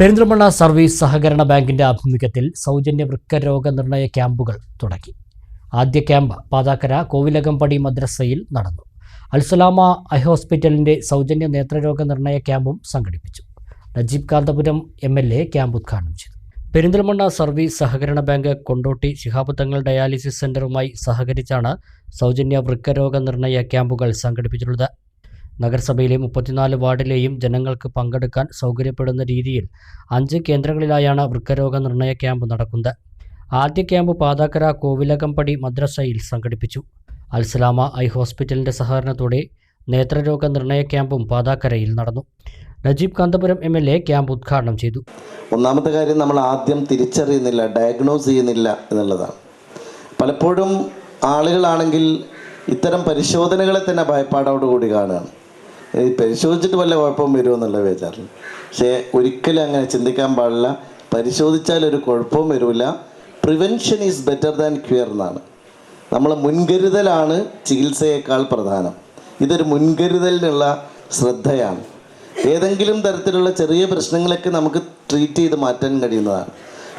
Perinthalmanna service സഹകരണ ബാങ്കിന്റെ ആഭിമുഖ്യത്തിൽ സൗജന്യ വൃക്കരോഗ നിർണയ ക്യാമ്പുകൾ തുടങ്ങി. ആദ്യ ക്യാമ്പ് പാതാക്കര കോവിലകമ്പടി മദ്രസയിൽ നടന്നു. അൽസലാമ ഐ ഹോസ്പിറ്റലിന്റെ സൗജന്യ നേത്രരോഗ നിർണയ ക്യാമ്പും സംഘടിപ്പിച്ചു. Najeeb Kanthapuram M L A camp ഉദ്ഘാടനം ചെയ്തു. പെരിന്തൽമണ്ണ സർവീസ് സഹകരണ ബാങ്ക് കൊണ്ടോട്ടി ശിഹാബുദ്ധങ്ങൾ ഡയാലിസിസ് സെന്ററുമായി സഹകരിച്ചാണ് സൗജന്യ വൃക്കരോഗ നിർണയ ക്യാമ്പുകൾ സംഘടിപ്പിച്ചിട്ടുള്ളത്. നഗരസഭയിലെ മുപ്പത്തിനാല് വാർഡിലെയും ജനങ്ങൾക്ക് പങ്കെടുക്കാൻ സൗകര്യപ്പെടുന്ന രീതിയിൽ അഞ്ച് കേന്ദ്രങ്ങളിലായാണ് വൃക്കരോഗ നിർണയ ക്യാമ്പ് നടക്കുന്നത്. ആദ്യ ക്യാമ്പ് പാതാക്കര കോവിലകമ്പടി മദ്രസയിൽ സംഘടിപ്പിച്ചു. അൽസലാമ ഐ ഹോസ്പിറ്റലിന്റെ സഹകരണത്തോടെ നേത്രരോഗ നിർണയ ക്യാമ്പും പാതാക്കരയിൽ നടന്നു. Najeeb Kanthapuram M L A camp ഉദ്ഘാടനം ചെയ്തു. ഒന്നാമത്തെ കാര്യം നമ്മൾ ആദ്യം തിരിച്ചറിയുന്നില്ല ഡയഗ്നോസ് ചെയ്യുന്നില്ല എന്നുള്ളതാണ്. പലപ്പോഴും ആളുകളാണെങ്കിൽ ഇത്തരം പരിശോധനകളെ തന്നെ ഭയപ്പാടോടുകൂടി കാണുകയാണ്. പരിശോധിച്ചിട്ട് വല്ല കുഴപ്പം വരുമോ എന്നുള്ള വിചാരം. പക്ഷേ ഒരിക്കലും അങ്ങനെ ചിന്തിക്കാൻ പാടില്ല. പരിശോധിച്ചാൽ ഒരു കുഴപ്പവും വരില്ല prevention is better than cure എന്നാണ്. നമ്മൾ മുൻകരുതലാണ് ചികിത്സയേക്കാൾ പ്രധാനം. ഇതൊരു മുൻകരുതലിനുള്ള ശ്രദ്ധയാണ്. ഏതെങ്കിലും തരത്തിലുള്ള ചെറിയ പ്രശ്നങ്ങളൊക്കെ നമുക്ക് ട്രീറ്റ് ചെയ്ത് മാറ്റാൻ കഴിയുന്നതാണ്.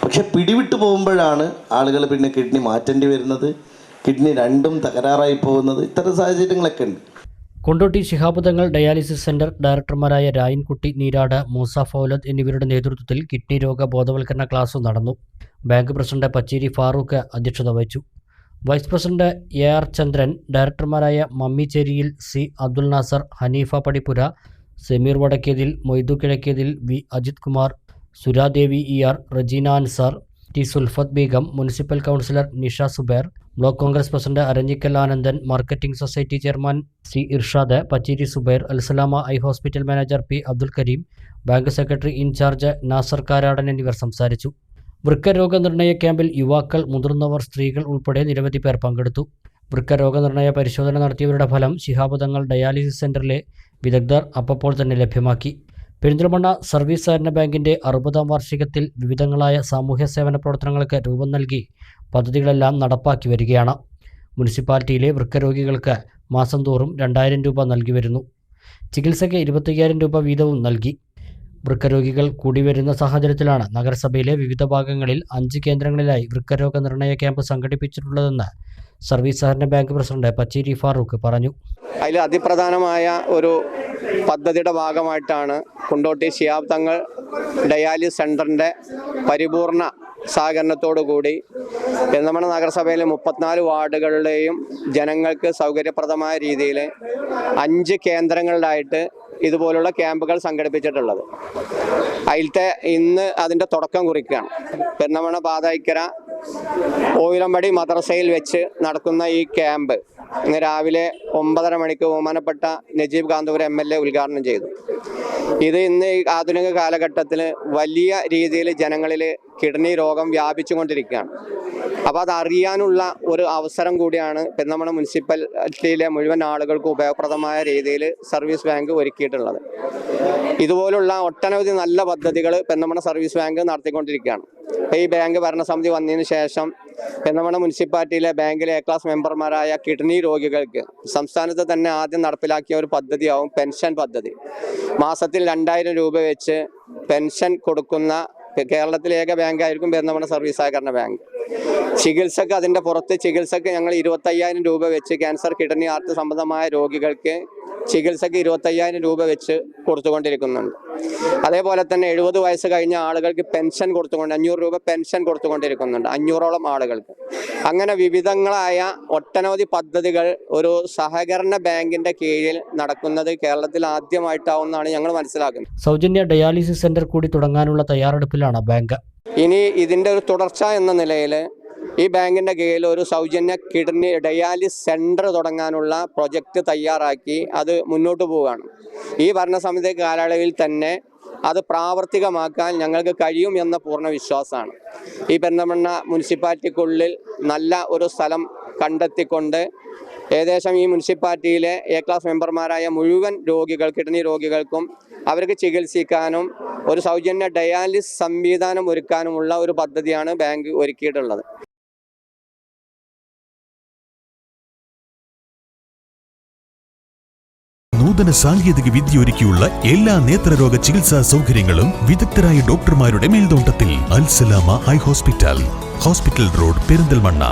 പക്ഷെ പിടിവിട്ട് പോകുമ്പോഴാണ് ആളുകൾ പിന്നെ കിഡ്നി മാറ്റേണ്ടി വരുന്നത്. കിഡ്നി രണ്ടും തകരാറായി പോകുന്നത്. ഇത്തരം സാഹചര്യങ്ങളൊക്കെ ഉണ്ട്. കൊണ്ടോട്ടി ശിഹാബ് തങ്ങൾ ഡയാലിസിസ് സെന്റർ ഡയറക്ടർമാരായ രായൻകുട്ടി നീരാട് മൂസ ഫൗലത്ത് എന്നിവരുടെ നേതൃത്വത്തിൽ കിഡ്നി രോഗ ബോധവൽക്കരണ ക്ലാസ് നടന്നു. ബാങ്ക് പ്രസിഡന്റ് പച്ചേരി ഫാറൂഖ് അധ്യക്ഷത വഹിച്ചു. Vice president A R Chandran ഡയറക്ടർമാരായ മമ്മിച്ചേരിയിൽ C Abdul Nasar Haneefa Padippura Sameer Vadakkethil Moidu Kizhakkethil V Ajith Kumar Suradevi E R Rajeena Ansar T Sulfath Beegam municipal councillor Nisha Zubair block Congress president Aranjikkal Anandan marketing society chairman C Irshad Pacheri Zubair Alsalama I hospital manager P Abdul Kareem bank secretary in charge Nasar Karadan എന്നിവർ സംസാരിച്ചു. വൃക്കരോഗ നിർണയ ക്യാമ്പിൽ യുവാക്കൾ മുതിർന്നവർ സ്ത്രീകൾ ഉൾപ്പെടെ നിരവധി പേർ പങ്കെടുത്തു. വൃക്കരോഗ നിർണയ പരിശോധന നടത്തിയവരുടെ ഫലം ശിഹാബുദങ്ങൾ ഡയാലിസിസ് സെന്ററിലെ വിദഗ്ധർ അപ്പോൾ തന്നെ ലഭ്യമാക്കി. പെരിന്തൽമണ്ണ സർവീസ് സഹകരണ ബാങ്കിന്റെ അറുപതാം വാർഷികത്തിൽ വിവിധങ്ങളായ സാമൂഹ്യ സേവന പ്രവർത്തനങ്ങൾക്ക് രൂപം നൽകി പദ്ധതികളെല്ലാം നടപ്പാക്കി വരികയാണ്. മുനിസിപ്പാലിറ്റിയിലെ വൃക്കരോഗികൾക്ക് മാസം തോറും രണ്ടായിരം രൂപ നൽകി വരുന്നു. ചികിത്സയ്ക്ക് ഇരുപത്തയ്യായിരം രൂപ വീതവും നൽകി. വൃക്കരോഗികൾ കൂടി വരുന്ന സാഹചര്യത്തിലാണ് നഗരസഭയിലെ വിവിധ ഭാഗങ്ങളിൽ അഞ്ച് കേന്ദ്രങ്ങളിലായി വൃക്കരോഗ നിർണയ ക്യാമ്പ് സംഘടിപ്പിച്ചിട്ടുള്ളതെന്ന് സർവീസ് സഹകരണ ബാങ്ക് പ്രസിഡന്റ് പച്ചേരി ഫാറൂഖ് പറഞ്ഞു. അതിൽ അതിപ്രധാനമായ ഒരു പദ്ധതിയുടെ ഭാഗമായിട്ടാണ് കുണ്ടോട്ടി ശിയാബ് തങ്ങൾ ഡയാലിസ് സെന്ററിന്റെ പരിപൂർണ സഹകരണത്തോടുകൂടി പെരുന്തമണ നഗരസഭയിലെ മുപ്പത്തിനാല് വാർഡുകളിലെയും ജനങ്ങൾക്ക് സൗകര്യപ്രദമായ രീതിയിൽ അഞ്ച് കേന്ദ്രങ്ങളിലായിട്ട് ഇതുപോലുള്ള ക്യാമ്പുകൾ സംഘടിപ്പിച്ചിട്ടുള്ളത്. അതിലത്തെ ഇന്ന് അതിന്റെ തുടക്കം കുറിക്കുകയാണ്. പെരുന്തമണ പാതായിക്കര ഓയിലമ്പടി മദ്രസയിൽ വെച്ച് നടക്കുന്ന ഈ ക്യാമ്പ് ഇന്ന് രാവിലെ ഒമ്പതര മണിക്ക് ബഹുമാനപ്പെട്ട Najeeb Kanthapuram M L A ഉദ്ഘാടനം ചെയ്തു. ഇത് ഇന്ന് ഈ ആധുനിക കാലഘട്ടത്തിൽ വലിയ രീതിയിൽ ജനങ്ങളിൽ കിഡ്നി രോഗം വ്യാപിച്ചുകൊണ്ടിരിക്കുകയാണ്. അപ്പോൾ അത് അറിയാനുള്ള ഒരു അവസരം കൂടിയാണ് പെരുന്തമണ മുനിസിപ്പാലിറ്റിയിലെ മുഴുവൻ ആളുകൾക്കും ഉപയോഗപ്രദമായ രീതിയിൽ സർവീസ് ബാങ്ക് ഒരുക്കിയിട്ടുള്ളത്. ഇതുപോലുള്ള ഒട്ടനവധി നല്ല പദ്ധതികൾ പെന്നമണ സർവീസ് ബാങ്ക് നടത്തിക്കൊണ്ടിരിക്കുകയാണ്. ഈ ബാങ്ക് ഭരണസമിതി വന്നതിന് ശേഷം പെന്നമണ മുനിസിപ്പാലിറ്റിയിലെ ബാങ്കിലെ എ ക്ലാസ് മെമ്പർമാരായ കിഡ്നി രോഗികൾക്ക് സംസ്ഥാനത്ത് തന്നെ ആദ്യം നടപ്പിലാക്കിയ ഒരു പദ്ധതിയാവും പെൻഷൻ പദ്ധതി. മാസത്തിൽ രണ്ടായിരം രൂപ വെച്ച് പെൻഷൻ കൊടുക്കുന്ന കേരളത്തിലെ ഏക ബാങ്കായിരിക്കും പെരുന്നമണ സർവീസ് സഹകരണ ബാങ്ക്. ചികിത്സക്ക് അതിന്റെ പുറത്ത് ചികിത്സക്ക് ഞങ്ങൾ ഇരുപത്തയ്യായിരം രൂപ വെച്ച് ക്യാൻസർ കിഡ്നി ആർട്ട് സംബന്ധമായ രോഗികൾക്ക് ചികിത്സക്ക് ഇരുപത്തയ്യായിരം രൂപ വെച്ച് കൊടുത്തുകൊണ്ടിരിക്കുന്നുണ്ട്. അതേപോലെ തന്നെ എഴുപത് വയസ്സ് കഴിഞ്ഞ ആളുകൾക്ക് പെൻഷൻ കൊടുത്തുകൊണ്ട് അഞ്ഞൂറ് രൂപ പെൻഷൻ കൊടുത്തുകൊണ്ടിരിക്കുന്നുണ്ട് അഞ്ഞൂറോളം ആളുകൾക്ക്. അങ്ങനെ വിവിധങ്ങളായ ഒട്ടനവധി പദ്ധതികൾ ഒരു സഹകരണ ബാങ്കിന്റെ കീഴിൽ നടക്കുന്നത് കേരളത്തിൽ ആദ്യമായിട്ടാവുന്നതാണ് ഞങ്ങൾ മനസ്സിലാക്കുന്നത്. സൗജന്യ ഡയാലിസിസ് സെന്റർ കൂടി തുടങ്ങാനുള്ള തയ്യാറെടുപ്പിലാണ് ബാങ്ക്. ഇനി ഇതിന്റെ ഒരു തുടർച്ച എന്ന നിലയിൽ ഈ ബാങ്കിന്റെ കീഴിൽ ഒരു സൗജന്യ കിഡ്നി ഡയാലിസ് സെന്റർ തുടങ്ങാനുള്ള പ്രൊജക്റ്റ് തയ്യാറാക്കി അത് മുന്നോട്ട് പോവുകയാണ്. ഈ ഭരണസമിതി കാലയളവിൽ തന്നെ അത് പ്രാവർത്തികമാക്കാൻ ഞങ്ങൾക്ക് കഴിയും എന്ന പൂർണ വിശ്വാസമാണ്. ഈ പെരുന്തമണ്ണ മുനിസിപ്പാലിറ്റിക്കുള്ളിൽ നല്ല ഒരു സ്ഥലം കണ്ടെത്തിക്കൊണ്ട് ഏകദേശം ഈ മുനിസിപ്പാലിറ്റിയിലെ എ ക്ലാസ് മെമ്പർമാരായ മുഴുവൻ രോഗികൾ കിഡ്നി രോഗികൾക്കും അവർക്ക് ചികിത്സിക്കാനും ഒരു സൗജന്യ ഡയാലിസ് സംവിധാനം ഒരുക്കാനുമുള്ള ഒരു പദ്ധതിയാണ് ബാങ്ക് ഒരുക്കിയിട്ടുള്ളത്. നൂതന സാങ്കേതിക വിദ്യ ഒരുക്കിയുള്ള എല്ലാ നേത്രരോഗ ചികിത്സാ സൗകര്യങ്ങളും വിദഗ്ധരായ ഡോക്ടർമാരുടെ മേൽനോട്ടത്തിൽ Alsalama high hospital hospital road Perinthalmanna.